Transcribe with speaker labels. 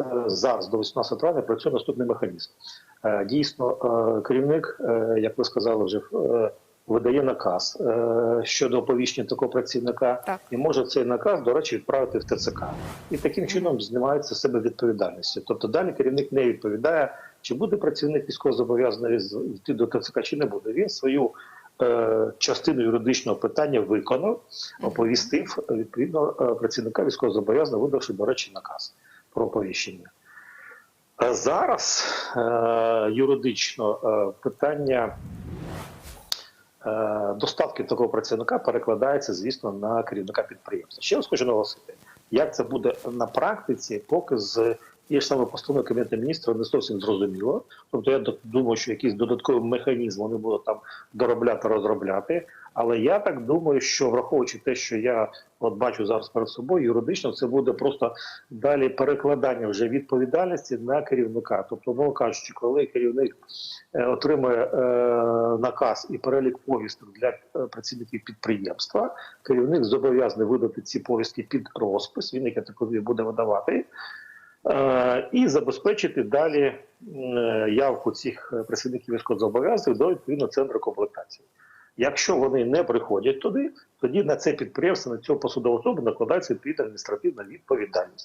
Speaker 1: е, зараз до 18 травня працює наступний механізм. Е, Дійсно, е, керівник, як ви сказали, вже видає наказ щодо оповіщення такого працівника,
Speaker 2: Так.
Speaker 1: і може цей наказ, до речі, відправити в ТЦК. І таким чином знімається з себе відповідальністю. Тобто далі керівник не відповідає, чи буде працівник військовозобов'язаний йти до ТЦК, чи не буде. Він свою частину юридичного питання виконав, оповістив відповідно працівника військовозобов'язаного, видавши, до речі, наказ про оповіщення. А зараз е, юридично е, питання е, доставки такого працівника перекладається, звісно, на керівника підприємства. Ще раз хочу наголосити, як це буде на практиці, поки з тієї ж саме постанови Кабінету міністрів не зовсім зрозуміло. Тобто я думаю, що якийсь додатковий механізм вони будуть там доробляти, розробляти. Але я так думаю, що враховуючи те, що я от бачу зараз перед собою, юридично це буде просто далі перекладання вже відповідальності на керівника. Тобто, умовно кажучи, коли керівник е, отримує е, наказ і перелік повісток для е, працівників підприємства, керівник зобов'язаний видати ці повістки під розпис. Він їх я так буде видавати. Е, І забезпечити далі е, явку цих працівників військовозобов'язаних до відповідного центру комплектації. Якщо вони не приходять туди, тоді на це підприємство, на цього посудову особу накладається відповідна адміністративна відповідальність.